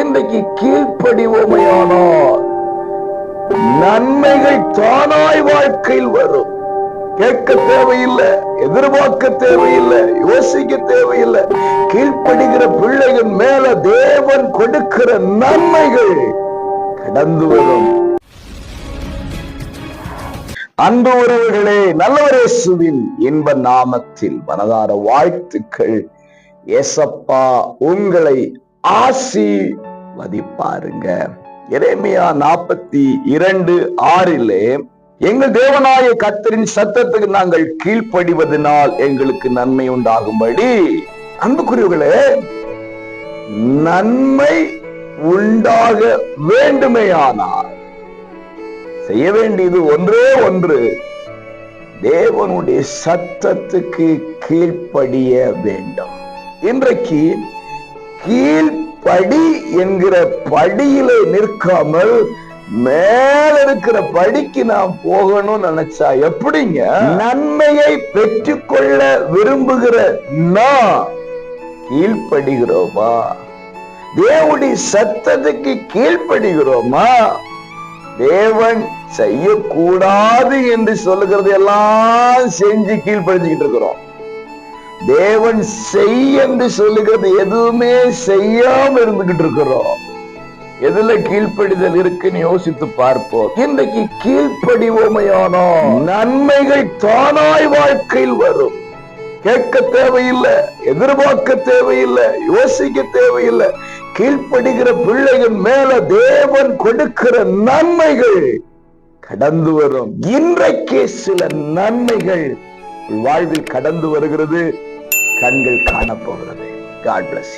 இன்றைக்கு கீழ்ப்படிவோமையானால் நன்மைகள் தானாய் வாழ்க்கையில் வரும். கேட்க தேவையில்லை எதிர்பார்க்க தேவையில்லை யோசிக்க தேவையில்லை. கீழ்ப்படுகிற பிள்ளைகள் மேல தேவன் கொடுக்கிற நன்மைகள் கடந்து வரும். அன்பு உறவுகளே நல்லவரேசுவின் இன்ப நாமத்தில் மனதார வாழ்த்துக்கள். ஏசப்பா உங்களை ஆசிர்வதிப்பாருங்க. எரேமியா நாற்பத்தி இரண்டு ஆறிலே எங்கள் தேவனாய கத்தரின் சத்தத்துக்கு நாங்கள் கீழ்ப்படிவதனால் எங்களுக்கு நன்மை உண்டாகும்படி. அன்புக்குரியவர்களே நன்மை உண்டாக வேண்டுமேயானால் செய்ய வேண்டியது ஒன்றே ஒன்று தேவனுடைய சத்தத்துக்கு கீழ்ப்படிய வேண்டும். இன்றைக்கு கீழ்படி என்கிற படியிலே நிற்காமல் மேல இருக்கிற படிக்கு நாம் போகணும்னு நினைச்சா எப்படிங்க? நன்மையை பெற்றுக்கொள்ள விரும்புகிற நான் கீழ்ப்படுகிறோமா? தேவனுடைய சத்தத்துக்கு கீழ்ப்படுகிறோமா? தேவன் செய்யக்கூடாது என்று சொல்லுகிறது எல்லாம் செஞ்சு கீழ்ப்படிஞ்சுக்கிட்டு இருக்கிறோம். தேவன் செய் என்று சொல்லுகிறது. எதுவுமே செய்யாம இருந்துகிட்டு இருக்கிறோம். எதுல கீழ்ப்படிதல் இருக்குன்னு யோசித்து பார்ப்போம். இன்றைக்கு கீழ்ப்படிவோமையானோ? நன்மைகள் தானாய் வாழ்க்கையில் வரும். கேட்க தேவையில்லை எதிர்பார்க்க தேவையில்லை யோசிக்க தேவையில்லை. கீழ்ப்படுகிற பிள்ளைகள் மேல தேவன் கொடுக்கிற நன்மைகள் கடந்து வரும். இன்றைக்கே சில நன்மைகள் வாழ்வில் கடந்து வருகிறது. கண்கள் காணப்போகிறது. God plus